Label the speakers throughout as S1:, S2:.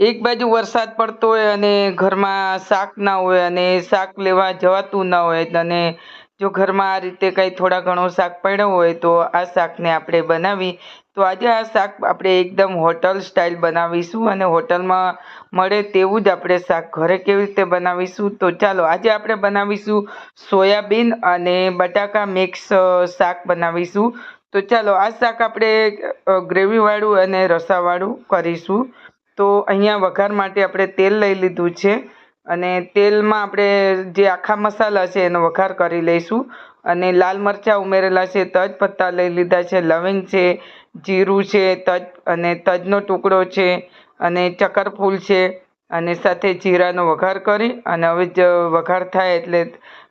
S1: એક બાજુ વરસાદ પડતો હોય અને ઘરમાં શાક ના હોય અને શાક લેવા જવાતું ના હોય અને જો ઘરમાં આ રીતે કંઈ થોડા ઘણો શાક પડ્યો હોય, તો આ શાકને આપણે બનાવી, તો આજે આ શાક આપણે એકદમ હોટલ સ્ટાઇલ બનાવીશું અને હોટલમાં મળે તેવું જ આપણે શાક ઘરે કેવી રીતે બનાવીશું, તો ચાલો આજે આપણે બનાવીશું સોયાબીન અને બટાકા મિક્સ શાક બનાવીશું. તો ચાલો આ શાક આપણે ગ્રેવીવાળું અને રસાવાળું કરીશું. તો અહીંયા વઘાર માટે આપણે તેલ લઈ લીધું છે અને તેલમાં આપણે જે આખા મસાલા છે એનો વઘાર કરી લઈશું અને લાલ મરચાં ઉમેરેલા છે, તજ પત્તા લઈ લીધા છે, લવિંગ છે, જીરું છે, તજ અને તજનો ટુકડો છે અને ચક્કરફૂલ છે અને સાથે જીરાનો વઘાર કરી અને હવે જ વઘાર થાય એટલે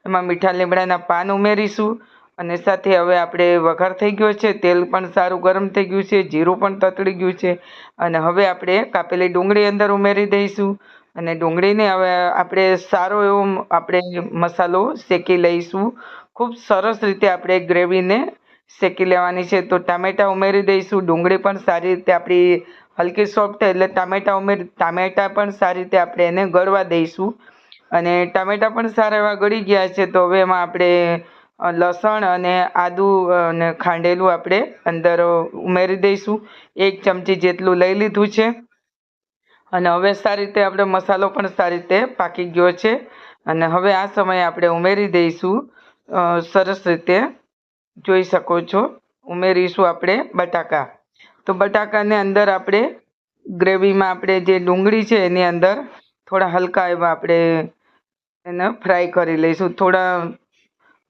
S1: એમાં મીઠા લીમડાના પાન ઉમેરીશું અને સાથે હવે આપણે વઘાર થઈ ગયો છે, તેલ પણ સારું ગરમ થઈ ગયું છે, જીરું પણ તતડી ગયું છે અને હવે આપણે કાપેલી ડુંગળી અંદર ઉમેરી દઈશું અને ડુંગળીને હવે આપણે સારો એવો આપણે મસાલો શેકી લઈશું. ખૂબ સરસ રીતે આપણે ગ્રેવીને શેકી લેવાની છે, તો ટામેટાં ઉમેરી દઈશું. ડુંગળી પણ સારી રીતે આપણી હલકી સોફ્ટ એટલે ટામેટાં ઉમેરી, ટામેટાં પણ સારી રીતે આપણે એને ગળવા દઈશું. અને ટામેટાં પણ સારા એવા ગળી ગયા છે, તો હવે એમાં આપણે લસણ અને આદું અને ખાંડેલું આપણે અંદર ઉમેરી દઈશું. એક ચમચી જેટલું લઈ લીધું છે. અને હવે સારી રીતે આપણે મસાલો પણ સારી રીતે પાકી ગયો છે. અને હવે આ સમયે આપણે ઉમેરી દઈશું. સરસ રીતે જોઈ શકો છો. ઉમેરીશું આપણે બટાકા. તો બટાકાને અંદર આપણે ગ્રેવીમાં આપણે જે ડુંગળી છે એની અંદર થોડા હલકા એવા આપણે એને ફ્રાય કરી લઈશું. થોડા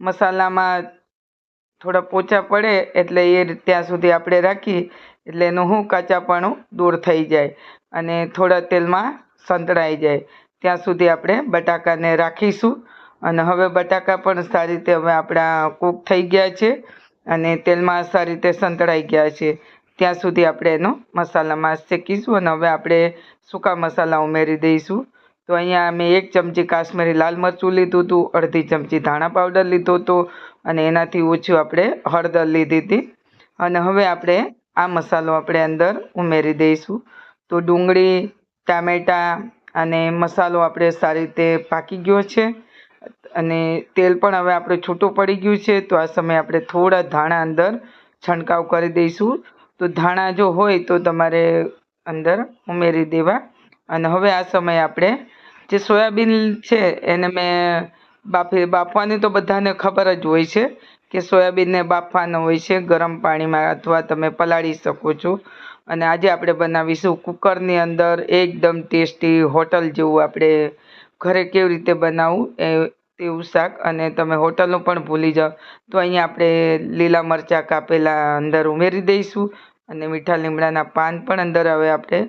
S1: મસાલામાં થોડા પોચા પડે એટલે એ ત્યાં સુધી આપણે રાખી, એટલે એનું શું, કાચાપણું દૂર થઈ જાય અને થોડા તેલમાં સંતળાઈ જાય. ત્યાં સુધી આપણે બટાકાને રાખીશું અને હવે બટાકા પણ સારી રીતે હવે આપણા કૂક થઈ ગયા છે અને તેલમાં સારી રીતે સંતળાઈ ગયા છે. ત્યાં સુધી આપણે એનો મસાલામાં શેકીશું અને હવે આપણે સૂકા મસાલા ઉમેરી દઈશું. તો અહીંયા મેં એક ચમચી કાશ્મીરી લાલ મરચું લીધું હતું, અડધી ચમચી ધાણા પાવડર લીધો હતો અને એનાથી ઓછું આપણે હળદર લીધી હતી. અને હવે આપણે આ મસાલો આપણે અંદર ઉમેરી દઈશું. તો ડુંગળી, ટામેટાં અને મસાલો આપણે સારી રીતે પાકી ગયો છે. અને તેલ પણ હવે આપણે છૂટું પડી ગયું છે, તો આ સમયે આપણે થોડા ધાણા અંદર છંટકાવ કરી દઈશું. તો ધાણા જો હોય તો તમારે અંદર ઉમેરી દેવા. અને હવે આ સમયે આપણે જે સોયાબીન છે એને મેં બાફી, બાફવાની તો બધાને ખબર જ હોય છે કે સોયાબીનને બાફવાના હોય છે ગરમ પાણીમાં અથવા તમે પલાળી શકો છો. અને આજે આપણે બનાવીશું કુકરની અંદર એકદમ ટેસ્ટી હોટલ જેવું આપણે ઘરે કેવી રીતે બનાવવું એ, તેવું શાક. અને તમે હોટલનું પણ ભૂલી જાઓ તો અહીંયા આપણે લીલા મરચાં કાપેલા અંદર ઉમેરી દઈશું અને મીઠા લીમડાના પાન પણ અંદર હવે આપણે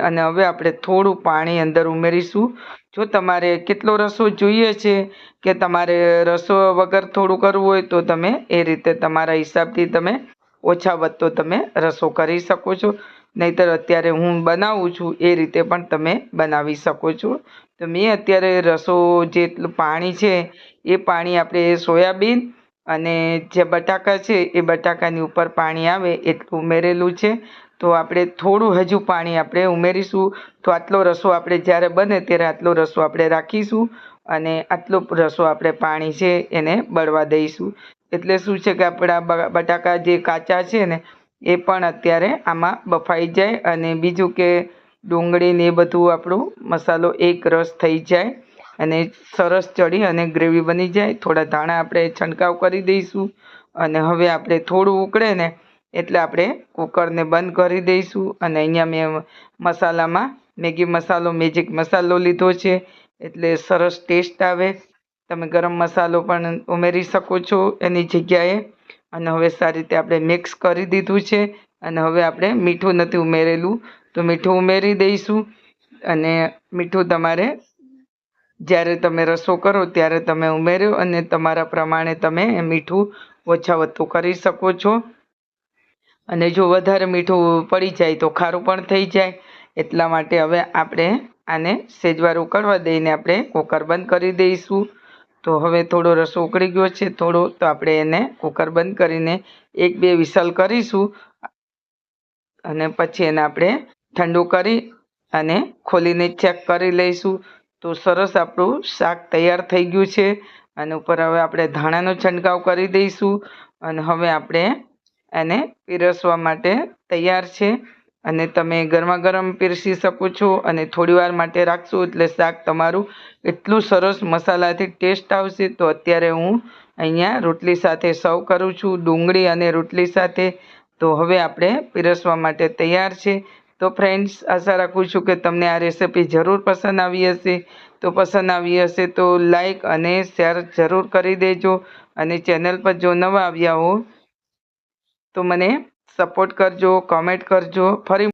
S1: અને હવે આપણે થોડું પાણી અંદર ઉમેરીશું. જો તમારે કેટલો રસો જોઈએ છે કે તમારે રસો વગર થોડું કરવું હોય તો તમે એ રીતે તમારા હિસાબથી તમે ઓછા વધતો તમે રસો કરી શકો છો. નહીંતર અત્યારે હું બનાવું છું એ રીતે પણ તમે બનાવી શકો છો. તો મેં અત્યારે રસો જેટલું પાણી છે એ પાણી આપણે સોયાબીન અને જે બટાકા છે એ બટાકાની ઉપર પાણી આવે એટલું ઉમેરેલું છે. તો આપણે થોડું હજુ પાણી આપણે ઉમેરીશું. તો આટલો રસો આપણે જ્યારે બને ત્યારે આટલો રસો આપણે રાખીશું અને આટલો રસો આપણે પાણી છે એને બળવા દઈશું. એટલે શું છે કે આપણા બટાકા જે કાચા છે ને, એ પણ અત્યારે આમાં બફાઈ જાય અને બીજું કે ડુંગળી ને એ બધું આપણું મસાલો એક રસ થઈ જાય અને સરસ ચડી અને ગ્રેવી બની જાય. થોડા ધાણા આપણે છંટકાવ કરી દઈશું અને હવે આપણે થોડું ઉકળે ને એટલે આપણે કુકરને બંધ કરી દઈશું. અને અહીંયા મેં મસાલામાં મેગી મસાલો મેજિક મસાલો લીધો છે. એટલે સરસ ટેસ્ટ આવે. તમે ગરમ મસાલો પણ ઉમેરી શકો છો એની જગ્યાએ. અને હવે સારી રીતે આપણે મિક્સ કરી દીધું છે. અને હવે આપણે મીઠું નથી ઉમેરેલું. તો મીઠું ઉમેરી દઈશું. અને મીઠું તમારે જ્યારે તમે રસો કરો ત્યારે તમે ઉમેર્યો અને તમારા પ્રમાણે તમે મીઠું ઓછા વધતું કરી શકો છો. અને જો વધારે મીઠું પડી જાય તો ખારું પણ થઈ જાય. એટલા માટે હવે આપણે આને સેજવાર ઉકળવા દઈને આપણે કુકર બંધ કરી દઈશું. તો હવે થોડો રસો ઉકળી ગયો છે થોડો, તો આપણે એને કુકર બંધ કરીને એક બે વિસલ કરીશું. અને પછી એને આપણે ઠંડુ કરી અને ખોલીને ચેક કરી લઈશું. તો સરસ આપણું શાક તૈયાર થઈ ગયું છે. અને ઉપર હવે આપણે ધાણાનો છંટકાવ કરી દઈશું. અને હવે આપણે એને પીરસવા માટે તૈયાર છે. અને તમે ગરમા ગરમ પીરસી શકો છો અને થોડી વાર માટે રાખશો એટલે શાક તમારું એટલું સરસ મસાલાથી ટેસ્ટ આવશે. તો અત્યારે હું અહીંયા રોટલી સાથે સર્વ કરું છું, ડુંગળી અને રોટલી સાથે. તો હવે આપણે પીરસવા માટે તૈયાર છે. તો ફ્રેન્ડ્સ, આશા રાખું છું કે તમને આ રેસિપી જરૂર પસંદ આવી હશે. તો પસંદ આવી હશે તો લાઈક અને શેર જરૂર કરી દેજો. અને ચેનલ પર જો નવા આવ્યા હો તો મને સપોર્ટ કરજો કોમેન્ટ કરજો. ફરી